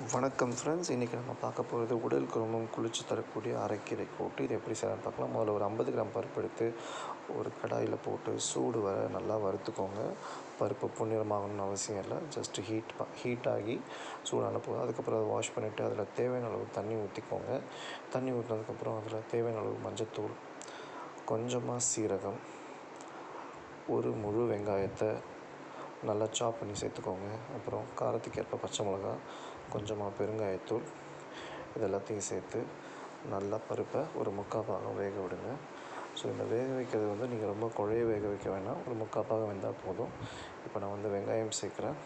வணக்கம் ஃப்ரெண்ட்ஸ் இன்றைக்கி நம்ம பார்க்க போகிறது உடலுக்கு ரொம்ப குளிச்சு தரக்கூடிய அரைக்கீரை கூட்டு. இது எப்படி செய்யலாம் பார்க்கலாம். முதல்ல ஒரு ஐம்பது கிராம் பருப்பு எடுத்து ஒரு கடாயில் போட்டு சூடு வர நல்லா வறுத்துக்கோங்க. பருப்பு புண்ணியமாகணும்னு அவசியம் இல்லை. ஜஸ்ட் ஹீட் ஹீட் ஆகி சூடான போதும் அதுக்கப்புறம் அதை வாஷ் பண்ணிவிட்டு அதில் தேவையான அளவு தண்ணி ஊற்றிக்கோங்க தண்ணி ஊற்றினதுக்கப்புறம் அதில் தேவையான அளவு மஞ்சத்தூள் கொஞ்சமாக சீரகம் ஒரு முழு வெங்காயத்தை நல்லா சாப் பண்ணி சேர்த்துக்கோங்க. அப்புறம் காரத்துக்கு ஏற்ப பச்சை மிளகா கொஞ்சமாக பெருங்காயத்தூள் இது எல்லாத்தையும் சேர்த்து நல்லா பருப்பை ஒரு முக்கால் பாகம் வேக விடுங்க. ஸோ இந்த வேக வைக்கிறது வந்து நீங்கள் ரொம்ப குழைய வேக வைக்க வேணாம். ஒரு முக்கால் பாகம் வெந்தால் போதும். இப்போ நான் வந்து வெங்காயம் சேர்க்குறேன்.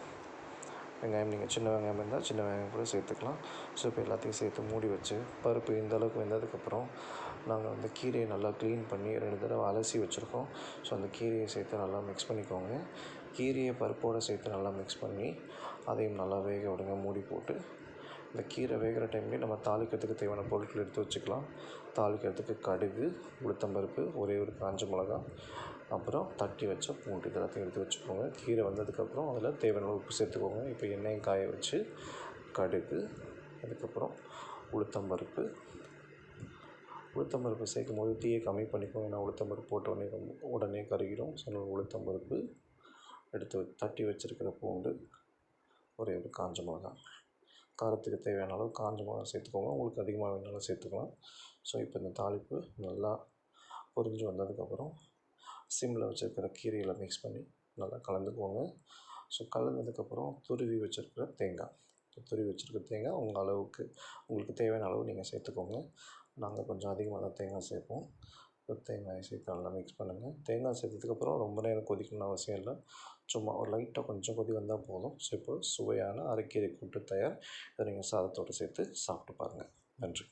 வெங்காயம் நீங்கள் சின்ன வெங்காயம் இருந்தால் சின்ன வெங்காயம் கூட சேர்த்துக்கலாம். ஸோ இப்போ எல்லாத்தையும் சேர்த்து மூடி வச்சு பருப்பு இந்த அளவுக்கு வெந்ததுக்கப்புறம் நாங்கள் வந்து கீரையை நல்லா க்ளீன் பண்ணி ரெண்டு தடவை அலசி வச்சுருக்கோம். ஸோ அந்த கீரையை சேர்த்து நல்லா மிக்ஸ் பண்ணிக்கோங்க. கீரையை பருப்போடு சேர்த்து நல்லா மிக்ஸ் பண்ணி அதையும் நல்லா வேக விடுங்க மூடி போட்டு. இந்த கீரை வேகிற டைம்லேயே நம்ம தாளிக்கிறதுக்கு தேவையான பொருட்கள் எடுத்து வச்சுக்கலாம். தாளிக்கிறதுக்கு கடுகு உளுத்தம்பருப்பு ஒரே ஒரு காஞ்ச மிளகா அப்புறம் தட்டி வச்ச பூண்டு இதெல்லாத்தையும் எடுத்து வச்சுக்கோங்க. கீரை வந்ததுக்கப்புறம் அதில் தேவையான உப்பு சேர்த்துக்கோங்க. இப்போ எண்ணெயும் காய வச்சு கடுகு அதுக்கப்புறம் உளுத்தம்பருப்பு உளுத்தம்பருப்பு சேர்க்கும் போது தீயை கம்மி பண்ணிக்கோங்க. ஏன்னா உளுத்தம்பருப்பு போட்ட உடனே உடனே கருகிடும். ஸோ உளுத்தம்பருப்பு எடுத்து தட்டி வச்சுருக்கிற பூண்டு ஒரே ஒரு காஞ்ச மிளகா. காரத்துக்கு தேவையான அளவு காஞ்ச மிளகா சேர்த்துக்கோங்க. உங்களுக்கு அதிகமாக வேணாலும் சேர்த்துக்கலாம். ஸோ இப்போ இந்த தாளிப்பு நல்லா பொரிஞ்சு வந்ததுக்கப்புறம் சிம்மில் வச்சுருக்கிற கீரையில் மிக்ஸ் பண்ணி நல்லா கலந்துக்குவோங்க ஸோ கலந்ததுக்கப்புறம் துருவி வச்சுருக்கிற தேங்காய். துருவி வச்சுருக்க தேங்காய் உங்கள் அளவுக்கு உங்களுக்கு தேவையான அளவு நீங்கள் சேர்த்துக்கோங்க. நாங்கள் கொஞ்சம் அதிகமாக தான் தேங்காய் சேர்ப்போம். தேங்காய் சேர்த்து நல்லா மிக்ஸ் பண்ணுங்கள் தேங்காய் சேர்த்ததுக்கப்புறம் ரொம்ப நேரம் கொதிக்கணும்னு அவசியம் இல்லை. சும்மா ஒரு லைட்டாக கொஞ்சம் கொதி வந்தால் போதும். ஸோ இப்போ சுவையான அரைக்கீரை கூட்டு தயார். இதை நீங்கள் சாதத்தோடு சேர்த்து சாப்பிட்டு பாருங்கள் நன்றி.